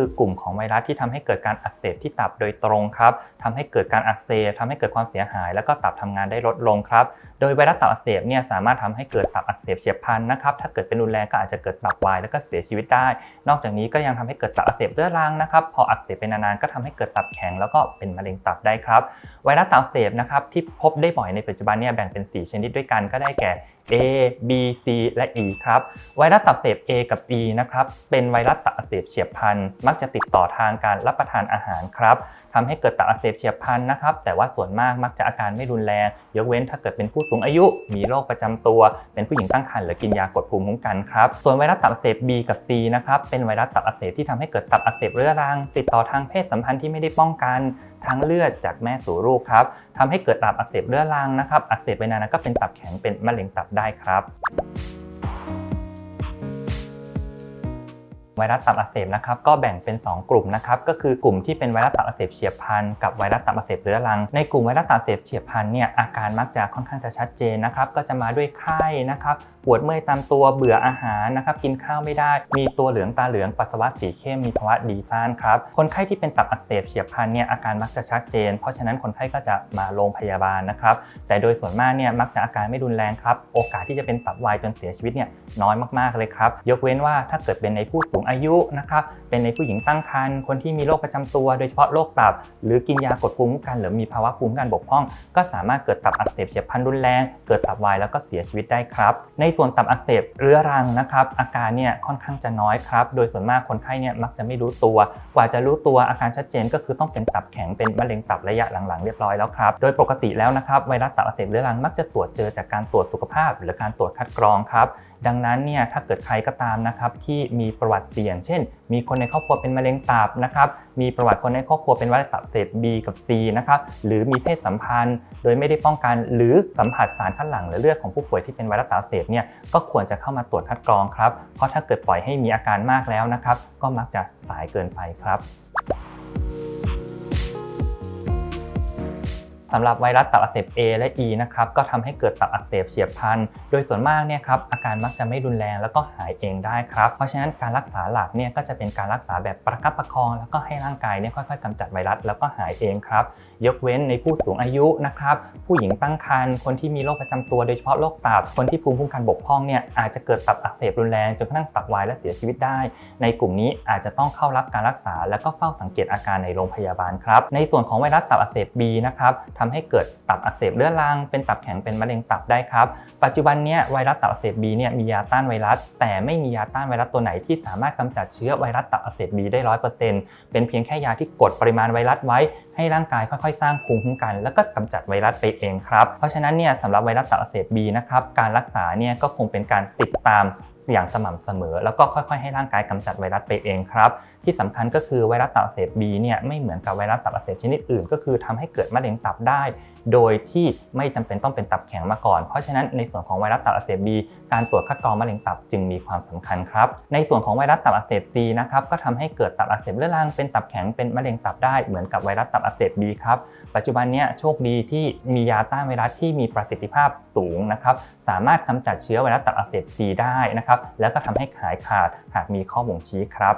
คือกลุ่มของไวรัสที่ทำให้เกิดการอักเสบที่ตับโดยตรงครับทำให้เกิดการอักเสบทำให้เกิดความเสียหาย แล้วก็ตับทำงานได้ลดลงครับ โดยไวรัสตับอักเสบเนี่ยสามารถทำให้เกิดตับอักเสบเฉียบพลันนะครับ ถ้าเกิดเป็นรุนแรงก็อาจจะเกิดตับวายแล้วก็เสียชีวิตได้ นอกจากนี้ก็ยังทำให้เกิดตับอักเสบเรื้อรังนะครับ พออักเสบเป็นนานๆก็ทำให้เกิดตับแข็งแล้วก็เป็นมะเร็งตับได้ครับ ไวรัสตับอักเสบนะครับที่พบได้บ่อยในปัจจุบันเนี่ยแบ่งเป็น 4 ชนิดด้วยกันก็ได้แก่ A B C และ E ครับ ไวรัสตับอักเสบ A กับ E นะครับ เป็นไวรัสตับอักเสบเฉียบพลันมักจะติดต่อทางการรับประทานอาหารครับทำให้เกิดตับอักเสบเฉียบพลันนะครับ แต่ว่าส่วนมากมักจะอาการไม่รุนแรง ยกเว้นถ้าเกิดเป็นผู้สูงอายุ มีโรคประจำตัว เป็นผู้หญิงตั้งครรภ์หรือกินยากดภูมิคุ้มกันครับ ส่วนไวรัสตับอักเสบ B กับ C นะครับ เป็นไวรัสตับอักเสบที่ทำให้เกิดตับอักเสบเรื้อรัง ติดต่อทางเพศสัมพันธ์ที่ไม่ได้ป้องกันทางเลือดจากแม่สู่ลูกครับทำให้เกิดตับอักเสบเรื้อรังนะครับ อักเสบไปนานก็เป็นตับแข็งเป็นมะเร็งตับได้ครับ ไวรัสตับอักเสบนะครับก็แบ่งเป็น 2 กลุ่มนะครับก็คือกลุ่มที่เป็นไวรัสตับอักเสบเฉียบพลันกับไวรัสตับอักเสบเรื้อรัง ในกลุ่มไวรัสตับอักเสบเฉียบพลันเนี่ยอาการมักจะค่อนข้างจะชัดเจนนะครับก็จะมาด้วยไข้นะครับปวดเมื่อยตามตัวเบื่ออาหารนะครับกินข้าวไม่ได้ มีตัวเหลืองตาเหลืองปัสสาวะสีเข้มมีภาวะดีซ่านครับคนไข้ที่เป็นตับอักเสบเฉียบพลันเนี่ยอาการมักจะชัดเจน เพราะฉะนั้นคนไข้ก็จะมาโรงพยาบาลนะครับแต่โดยส่วนมากเนี่ยมักจะอาการไม่รุนแรงครับโอกาสที่จะเป็นตับวายจนเสียชีวิตเนี่ยน้อยมากๆเลยครับยกเว้นว่าถ้าเกิดเป็นในผู้สูงอายุนะครับเป็นในผู้หญิงตั้งครรภ์คนที่มีโรคประจำตัว โดยเฉพาะโรคตับ หรือกินยากดภูมิคุ้มกันหรือมีภาวะภูมิคุ้มกันบกพร่อง ก็สามารถเกิดตับอักเสบเฉียบพลันรุนแรง เกิดตับวายแล้วก็เสียชีวิตได้ครับ ในส่วนตับอักเสบเรื้อรังนะครับอาการเนี่ยค่อนข้างจะน้อยครับ โดยส่วนมากคนไข้เนี่ยมักจะไม่รู้ตัว กว่าจะรู้ตัวอาการชัดเจนก็คือต้องเป็นตับแข็งเป็นมะเร็งตับระยะหลังๆเรียบร้อยแล้วครับโดยปกติแล้วนะครับไวรัสตับอักเสบเรื้อรังมักจะตรวจเจอจากการตรวจสุขภาพ หรือการตรวจคัดกรองครับดังนั้นเนี่ยถ้าเกิดใครก็ตามนะครับที่มีประวัติเสี่ยงเช่น มีคนในครอบครัวเป็นมะเร็งตับนะครับมีประวัติคนในครอบครัวเป็นไวรัสตับเสบ B กับ C นะครับหรือมีเพศสัมพันธ์ โดยไม่ได้ป้องกันหรือสัมผัสสารคัดหลั่งหรือเลือดของผู้ป่วยที่เป็นไวรัสตับเสบเนี่ยก็ควรจะเข้ามาตรวจคัดกรองครับเพราะถ้าเกิดปล่อยให้มีอาการมากแล้วนะครับก็มักจะสายเกินไปครับ สำหรับไวรัสตับอักเสบ A และ E นะครับก็ทำให้เกิดตับอักเสบเฉียบพลัน โดยส่วนมากเนี่ยครับอาการมักจะไม่รุนแรงแล้วก็หายเองได้ครับ เพราะฉะนั้นการรักษาหลักเนี่ยก็จะเป็นการรักษาแบบประคับประคอง แล้วก็ให้ร่างกายเนี่ยค่อยๆกำจัดไวรัสแล้วก็หายเองครับ ยกเว้นในผู้สูงอายุนะครับผู้หญิงตั้งครรภ์คนที่มีโรคประจำตัวโดยเฉพาะโรคตับ คนที่ภูมิคุ้มกันบกพร่องเนี่ยอาจจะเกิดตับอักเสบรุนแรงจนกระทั่งตับวายและเสียชีวิตได้ ในกลุ่มนี้อาจจะต้องเข้ารับการรักษา แล้วก็เฝ้าสังเกตอาการในโรงพยาบาลครับในส่วนของไวรัสตับอักเสบ B นะครับทำให้เกิดตับอักเสบเรื้อรัง เป็นตับแข็งเป็นมะเร็งตับได้ครับ ปัจจุบันเนี้ยไวรัสตับอักเสบ B เนี่ยมียาต้านไวรัส แต่ไม่มียาต้านไวรัสตัวไหนที่สามารถกำจัดเชื้อไวรัสตับอักเสบ B ได้ร้อยเปอร์เซ็นต์เป็นเพียงแค่ยาที่กดปริมาณไวรัสไว้ ให้ร่างกายค่อยๆ สร้างภูมิคุ้มกัน แล้วก็กำจัดไวรัสไปเองครับเพราะฉะนั้นเนี่ยสำหรับไวรัสตับอักเสบ B นะครับการรักษาเนี่ยก็คงเป็นการติดตาม อย่างสม่ำเสมอ แล้วก็ค่อยๆให้ร่างกายกำจัดไวรัสไปเองครับ ที่สำคัญก็คือไวรัสตับอักเสบ B เนี่ยไม่เหมือนกับไวรัสตับอักเสบชนิดอื่น ก็คือทำให้เกิดมะเร็งตับได้ โดยที่ไม่จำเป็นต้องเป็นตับแข็งมาก่อน เพราะฉะนั้นในส่วนของไวรัสตับอักเสบ B การตรวจคัดกรองมะเร็งตับจึงมีความสำคัญครับ ในส่วนของไวรัสตับอักเสบ C นะครับก็ทำให้เกิดตับอักเสบเรื้อรังเป็นตับแข็งเป็นมะเร็งตับได้เหมือนกับไวรัสตับอักเสบ B ครับ ปัจจุบันเนี้โชคดีที่มียาต้านไวรัสที่มีประสิทธิภาพสูงนะครับสามารถกำจัดเชื้อไวรัสตับอักเสบซีได้นะครับแล้วก็ทำให้หายขาดหากมีข้อบ่งชี้ครับ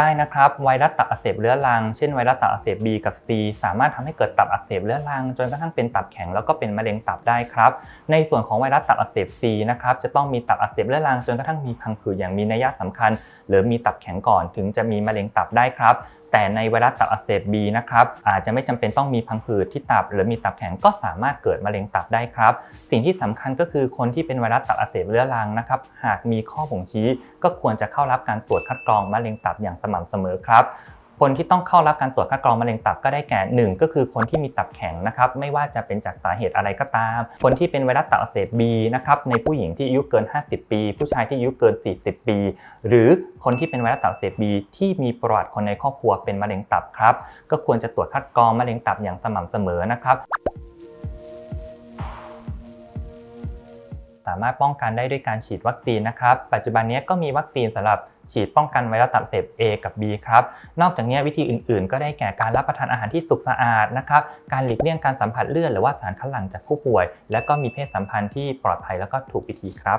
ได้นะครับไวรัสตับอักเสบเรื้อรัง เช่นไวรัสตับอักเสบ B กับ C สามารถทำให้เกิดตับอักเสบเรื้อรัง จนกระทั่งเป็นตับแข็งแล้วก็เป็นมะเร็งตับได้ครับ ในส่วนของไวรัสตับอักเสบ C นะครับจะต้องมีตับอักเสบเรื้อรังจนกระทั่งมีพังผืดอย่างมีนัยสำคัญ หรือมีตับแข็งก่อนถึงจะมีมะเร็งตับได้ครับ แต่ในไวรัสตับอักเสบบีนะครับอาจจะไม่จำเป็นต้องมีพังผืดที่ตับ หรือมีตับแข็งก็สามารถเกิดมะเร็งตับได้ครับ สิ่งที่สำคัญก็คือคนที่เป็นไวรัสตับอักเสบเรื้อรังนะครับหากมีข้อบ่งชี้ก็ควรจะเข้ารับการตรวจคัดกรองมะเร็งตับอย่างสม่ำเสมอครับ คนที่ต้องเข้ารับการตรวจคัดกรองมะเร็งตับก็ได้แก่1ก็คือคนที่มีตับแข็งนะครับไม่ว่าจะเป็นจากสาเหตุอะไรก็ตาม คนที่เป็นไวรัสตับอักเสบบีนะครับในผู้หญิงที่อายุเกิน 50 ปี ผู้ชายที่อายุเกิน 40 ปี หรือคนที่เป็นไวรัสตับอักเสบบีที่มีประวัติคนในครอบครัวเป็นมะเร็งตับครับก็ควรจะตรวจคัดกรองมะเร็งตับอย่างสม่ำเสมอนะครับามารถป้องกันได้ด้วยการฉีดวัคซีนนะครับ ปัจจุบันนี้ก็มีวัคซีนสำหรับฉีดป้องกันไวรัสตับเสบ A กับ B ครับ นอกจากนี้วิธีอื่นๆ ก็ได้แก่การรับประทานอาหารที่สุขสะอาดนะครับ การหลีกเลี่ยงการสัมผัสเลือดหรือว่าสารคัดหลั่งจากผู้ป่วย และก็มีเพศสัมพันธ์ที่ปลอดภัยแล้วก็ถูกวิธีครับ